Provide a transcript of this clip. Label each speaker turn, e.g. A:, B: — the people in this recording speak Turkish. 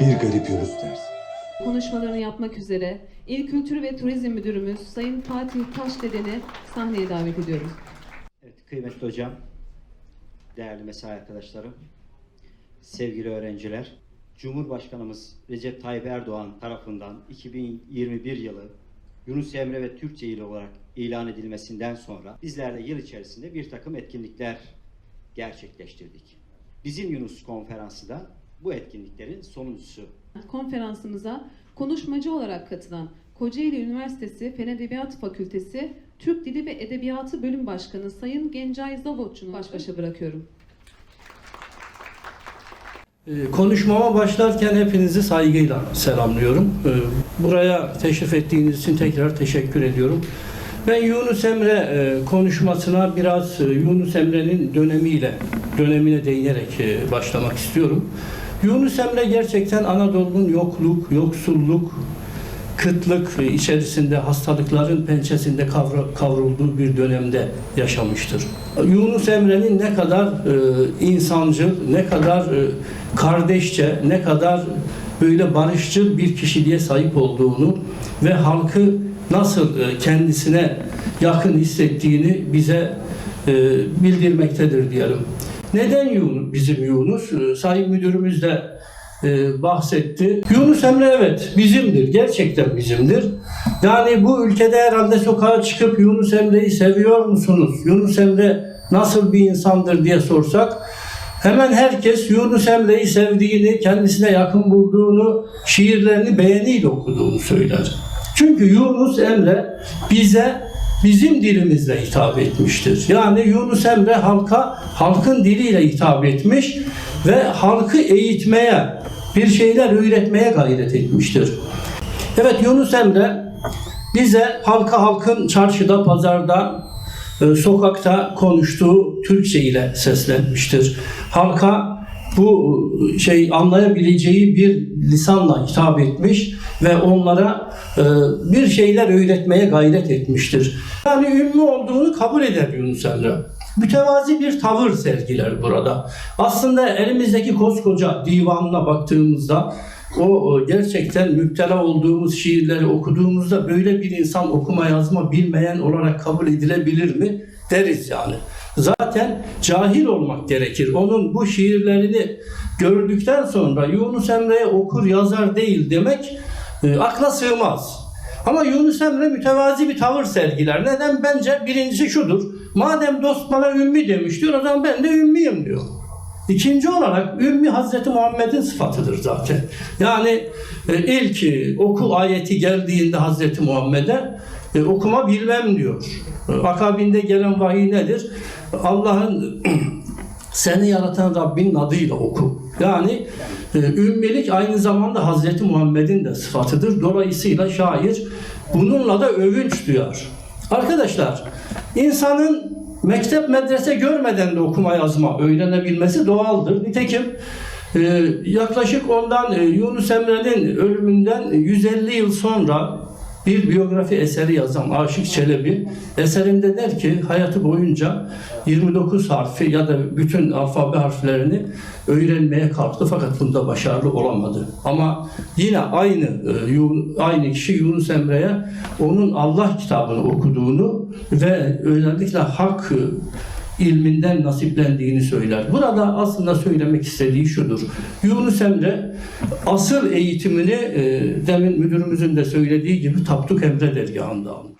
A: Bir garip Yunus dersi.
B: Konuşmalarını yapmak üzere İl Kültür ve Turizm Müdürümüz Sayın Fatih Taşdeden'i sahneye davet ediyorum.
C: Evet, kıymetli hocam, değerli mesai arkadaşlarım, sevgili öğrenciler, Cumhurbaşkanımız Recep Tayyip Erdoğan tarafından 2021 yılı Yunus Emre ve Türkçe ili olarak ilan edilmesinden sonra bizler de yıl içerisinde bir takım etkinlikler gerçekleştirdik. Bizim Yunus konferansı da bu etkinliklerin sonuncusu.
B: Konferansımıza konuşmacı olarak katılan Kocaeli Üniversitesi Fen Edebiyatı Fakültesi Türk Dili ve Edebiyatı Bölüm Başkanı Sayın Gencay Zavotçu'nu baş başa bırakıyorum.
D: Ee, Konuşmama başlarken hepinizi saygıyla selamlıyorum. Ee, Buraya teşrif ettiğiniz için tekrar teşekkür ediyorum. Ben Yunus Emre e, konuşmasına biraz e, Yunus Emre'nin dönemiyle, dönemine değinerek e, başlamak istiyorum. Yunus Emre gerçekten Anadolu'nun yokluk, yoksulluk, kıtlık içerisinde hastalıkların pençesinde kavrulduğu bir dönemde yaşamıştır. Yunus Emre'nin ne kadar e, insancıl, ne kadar e, kardeşçe, ne kadar böyle barışçıl bir kişiliğe sahip olduğunu ve halkı nasıl e, kendisine yakın hissettiğini bize bildirmektedir diyelim. Neden Yunus, bizim Yunus? Sayın Müdürümüz de e, bahsetti. Yunus Emre evet bizimdir. Gerçekten bizimdir. Yani bu ülkede herhalde sokağa çıkıp Yunus Emre'yi seviyor musunuz? Yunus Emre nasıl bir insandır diye sorsak hemen herkes Yunus Emre'yi sevdiğini, kendisine yakın bulduğunu, şiirlerini beğeniyle okuduğunu söyler. Çünkü Yunus Emre bize bizim dilimizle hitap etmiştir. Yani Yunus Emre halka halkın diliyle hitap etmiş ve halkı eğitmeye, bir şeyler öğretmeye gayret etmiştir. Evet Yunus Emre bize halka halkın çarşıda, pazarda, e, sokakta konuştuğu Türkçe ile seslenmiştir. Halka bu şey anlayabileceği bir lisanla hitap etmiş ve onlara e, bir şeyler öğretmeye gayret etmiştir. Yani ünlü olduğunu kabul eder Yunus Emre. Mütevazi bir tavır sergiler burada. Aslında elimizdeki koskoca divanına baktığımızda o gerçekten müptela olduğumuz şiirleri okuduğumuzda böyle bir insan okuma yazma bilmeyen olarak kabul edilebilir mi deriz yani. Zaten cahil olmak gerekir. Onun bu şiirlerini gördükten sonra Yunus Emre'ye okur yazar değil demek e, akla sığmaz. Ama Yunus Emre mütevazi bir tavır sergiler. Neden? Bence birincisi şudur. Madem dost bana ümmi demiş diyor, o zaman ben de ümmiyim diyor. İkinci olarak ümmi Hazreti Muhammed'in sıfatıdır zaten. Yani e, ilk e, oku ayeti geldiğinde Hazreti Muhammed'e e, okuma bilmem diyor. E, akabinde gelen vahiy nedir? Allah'ın seni yaratan Rabbinin adıyla oku. Yani e, ümmilik aynı zamanda Hazreti Muhammed'in de sıfatıdır. Dolayısıyla şair bununla da övünç duyar. Arkadaşlar insanın mektep medrese görmeden de okuma yazma öğrenebilmesi doğaldır. Nitekim e, yaklaşık ondan e, Yunus Emre'nin ölümünden 150 yıl sonra bir biyografi eseri yazan Aşık Çelebi eserinde der ki hayatı boyunca 29 harfi ya da bütün alfabe harflerini öğrenmeye kalktı fakat bunda başarılı olamadı. Ama yine aynı e, aynı kişi Yunus Emre'ye onun Allah kitabını okuduğunu ve özellikle hak ilminden nasiplendiğini söyler. Burada aslında söylemek istediği şudur. Yunus Emre asıl eğitimini e, demin müdürümüzün de söylediği gibi Tapduk Emre dergahında almış.